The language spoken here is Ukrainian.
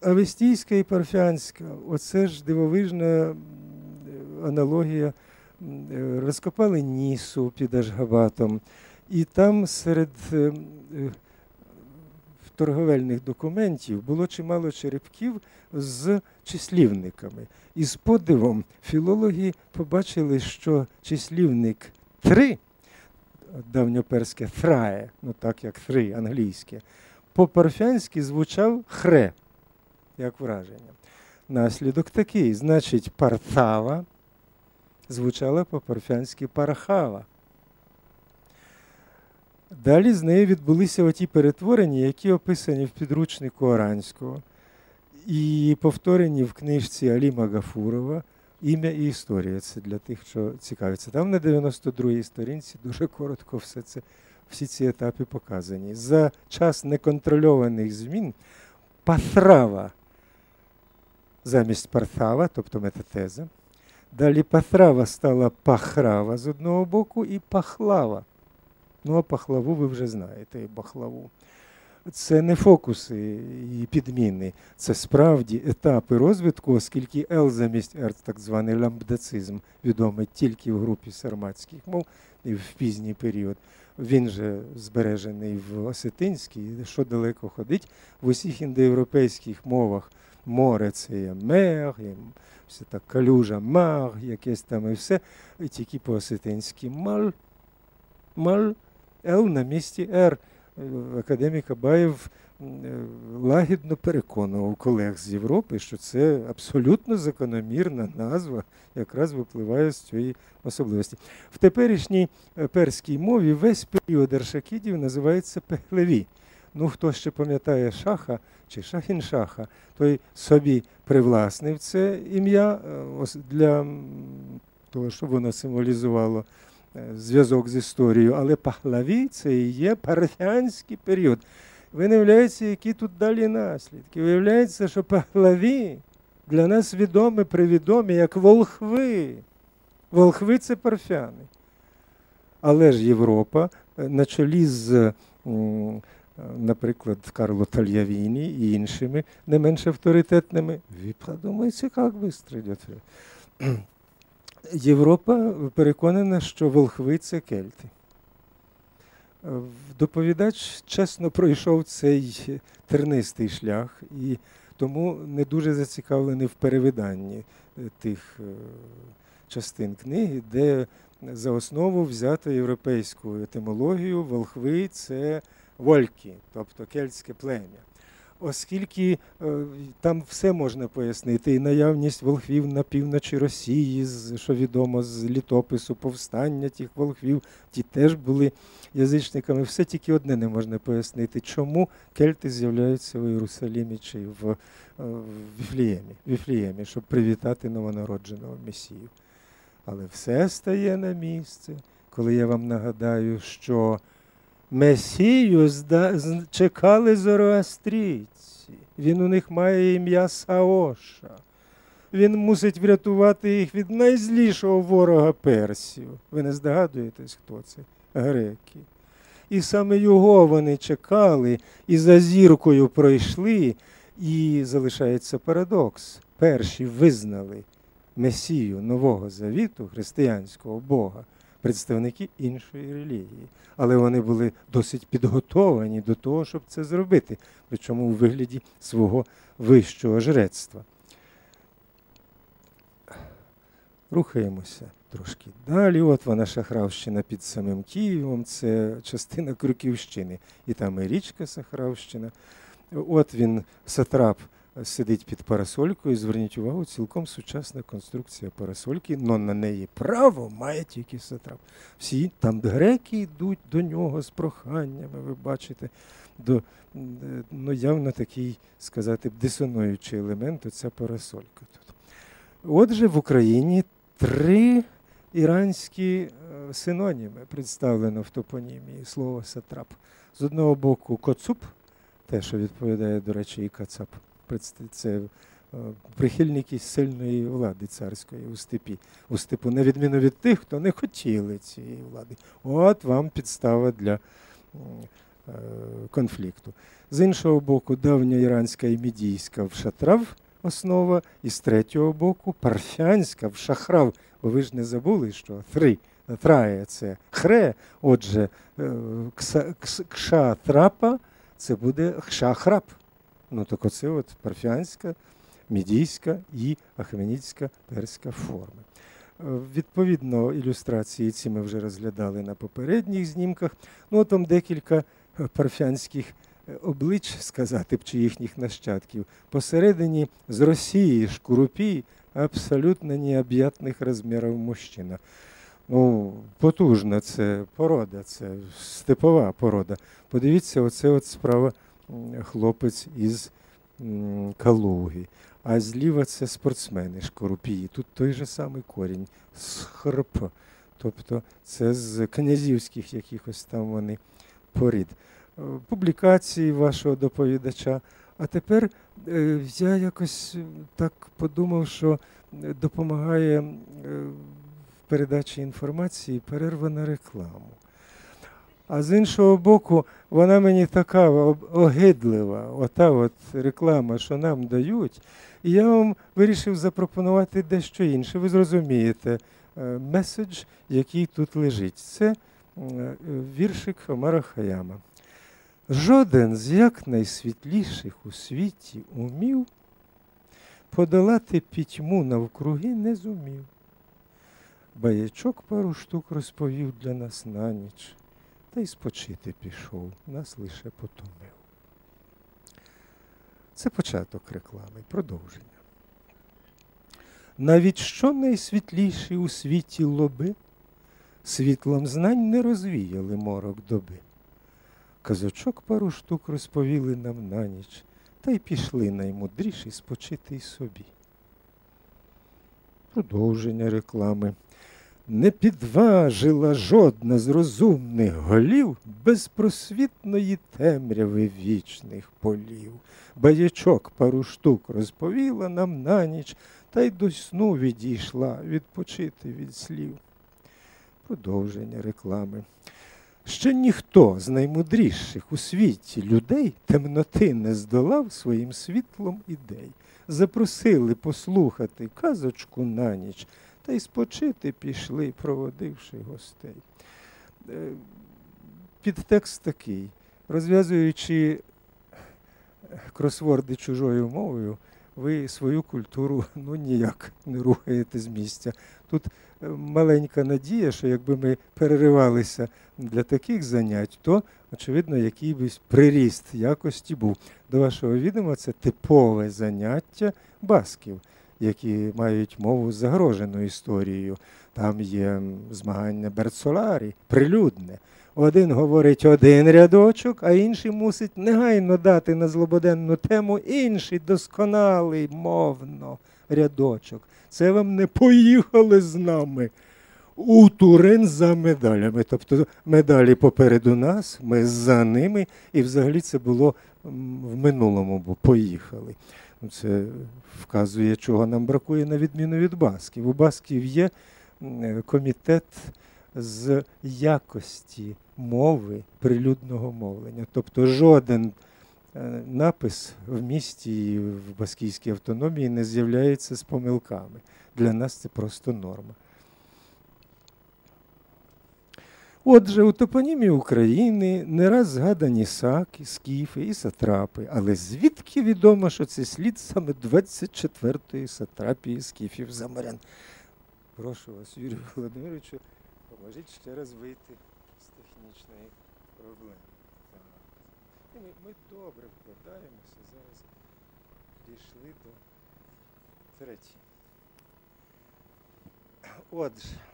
Авестійська і парфянська оце ж дивовижна аналогія. Розкопали Нісу під Ашгабатом, і там серед е, е, торговельних документів було чимало черепків з числівниками. І з подивом філологи побачили, що числівник три, давньоперське фрає, ну так як три англійське, по-парфянськи звучав хре, як враження. Наслідок такий, значить, партава звучала по-парфянськи парахава. Далі з нею відбулися оті перетворення, які описані в підручнику Оранського і повторені в книжці Аліма Гафурова Ім'я і історія. Це для тих, що цікавиться. Там на 92-й сторінці дуже коротко все це, всі ці етапи показані. За час неконтрольованих змін патрава замість парthава, тобто метатеза. Далі патрава стала пахрава з одного боку і пахлава. Ну, а пахлаву ви вже знаєте, бахлаву. Це не фокуси і підміни, це справді етапи розвитку, оскільки Л замість Р, так званий ламбдацизм, відомий тільки в групі сарматських мов і в пізній період. Він же збережений в Осетинській, що далеко ходить в усіх індоєвропейських мовах. Море це є мер, є все так калюжа, мар, якесь там і все, і тільки по осетинськи маль, маль, Л на місці Р. Академік Абаєв лагідно переконував колег з Європи, що це абсолютно закономірна назва, якраз випливає з цієї особливості. В теперішній перській мові весь період аршакідів називається Пехлеві. Ну, хто ще пам'ятає шаха чи шахіншаха, той собі привласнив це ім'я для того, щоб воно символізувало зв'язок з історією, але Пахлаві це і є парфянський період. Ви виявляється, які тут далі наслідки. Виявляється, що Пахлаві для нас відомі, привідомі, як волхви. Волхви це парфяни. Але ж Європа на чолі з, наприклад, Карло Тальявіні і іншими не менш авторитетними, ви подумайте, як швидко Європа переконана, що волхви це кельти. Доповідач чесно пройшов цей тернистий шлях і тому не дуже зацікавлений в перевиданні тих частин книги, де за основу взято європейську етимологію волхви це вольки, тобто кельтське плем'я оскільки е, там все можна пояснити, і наявність волхвів на півночі Росії, що відомо з літопису повстання тих волхвів, ті теж були язичниками. Все тільки одне не можна пояснити, чому кельти з'являються в Єрусалімі чи в, е, Віфліємі, Віфліємі, щоб привітати новонародженого Месію. Але все стає на місце, коли я вам нагадаю, що Месію чекали зороастрійці. Він у них має ім'я Саоша. Він мусить врятувати їх від найзлішого ворога персів. Ви не здогадуєтесь, хто це? Греки. І саме його вони чекали і за зіркою пройшли, і залишається парадокс. Перші визнали Месію Нового Завіту, християнського Бога представники іншої релігії. Але вони були досить підготовані до того, щоб це зробити, причому у вигляді свого вищого жрецтва. Рухаємося трошки далі. От вона Шахравщина під самим Києвом, це частина Крюківщини. І там і річка Сахравщина. От він сатрап сидить під парасолькою. Зверніть увагу, цілком сучасна конструкція парасольки, але на неї право має тільки сатрап. Всі там греки йдуть до нього з проханнями, ви бачите, до ну, явно такий, сказати, дисонуючий елемент оця парасолька. тут. Отже, в Україні три іранські е, синоніми представлено в топонімії слова сатрап. З одного боку, коцуп, те, що відповідає, до речі, і кацап це е, прихильники сильної влади царської у степі, у степу, на відміну від тих, хто не хотіли цієї влади. От вам підстава для е, конфлікту. З іншого боку, давньоіранська і мідійська в шатрав основа, і з третього боку, парфянська в шахрав. Бо ви ж не забули, що три трає це хре, отже, е, кша трапа це буде хша-храп. Ну, так оце от парфянська, мідійська і ахеменідська перська форми. Е, Відповідно, ілюстрації ці ми вже розглядали на попередніх знімках. Ну, там декілька е, парфянських е, облич, сказати б, чи їхніх нащадків. Посередині з Росії шкурупій абсолютно необ'ятних розмірів мужчина. Ну, потужна це порода, це степова порода. Подивіться, оце от справа хлопець із Калуги. А зліва це спортсмени шкорупії. Тут той же самий корінь схрп. Тобто це з князівських якихось там вони порід. Е, Публікації вашого доповідача. А тепер е, я якось так подумав, що е, допомагає в передачі інформації перерва на рекламу. А з іншого боку, вона мені така огидлива, ота от реклама, що нам дають. І я вам вирішив запропонувати дещо інше. Ви зрозумієте е, меседж, який тут лежить. Це е, віршик Омара Хаяма. Жоден з якнайсвітліших у світі умів подолати пітьму навкруги не зумів. Баячок пару штук розповів для нас на ніч, та й спочити пішов, нас лише потомив. Це початок реклами, продовження. Навіть що найсвітліші у світі лоби, світлом знань не розвіяли морок доби. Казочок пару штук розповіли нам на ніч, та й пішли наймудріші спочити й собі. Продовження реклами. Не підважила жодна з розумних голів безпросвітної темряви вічних полів. Баячок пару штук розповіла нам на ніч, та й до сну відійшла відпочити від слів. Продовження реклами. Ще ніхто з наймудріших у світі людей темноти не здолав своїм світлом ідей. Запросили послухати казочку на ніч, та й спочити пішли, проводивши гостей. Е, Підтекст такий. Розв'язуючи кросворди чужою мовою, ви свою культуру ну, ніяк не рухаєте з місця. Тут е, маленька надія, що якби ми переривалися для таких занять, то, очевидно, який би приріст якості був. До вашого відома це типове заняття басків, які мають мову загрожену історією. Там є змагання Берцоларі, прилюдне. Один говорить один рядочок, а інший мусить негайно дати на злободенну тему інший досконалий мовно рядочок. Це вам не поїхали з нами у Турин за медалями. Тобто медалі попереду нас, ми за ними, і взагалі це було в минулому, бо поїхали. Ну, Це вказує, чого нам бракує на відміну від басків. У басків є е, комітет з якості мови прилюдного мовлення. Тобто жоден е, напис в місті і в баскійській автономії не з'являється з помилками. Для нас це просто норма. Отже, у топонімі України не раз згадані саки, скіфи і сатрапи. Але звідки відомо, що це слід саме 24-ї сатрапії скіфів заморян? Прошу вас, Юрію Володимировичу, поможіть ще раз вийти з технічної проблеми. Ми, ми добре вкладаємося. Зараз дійшли до третьої. Отже.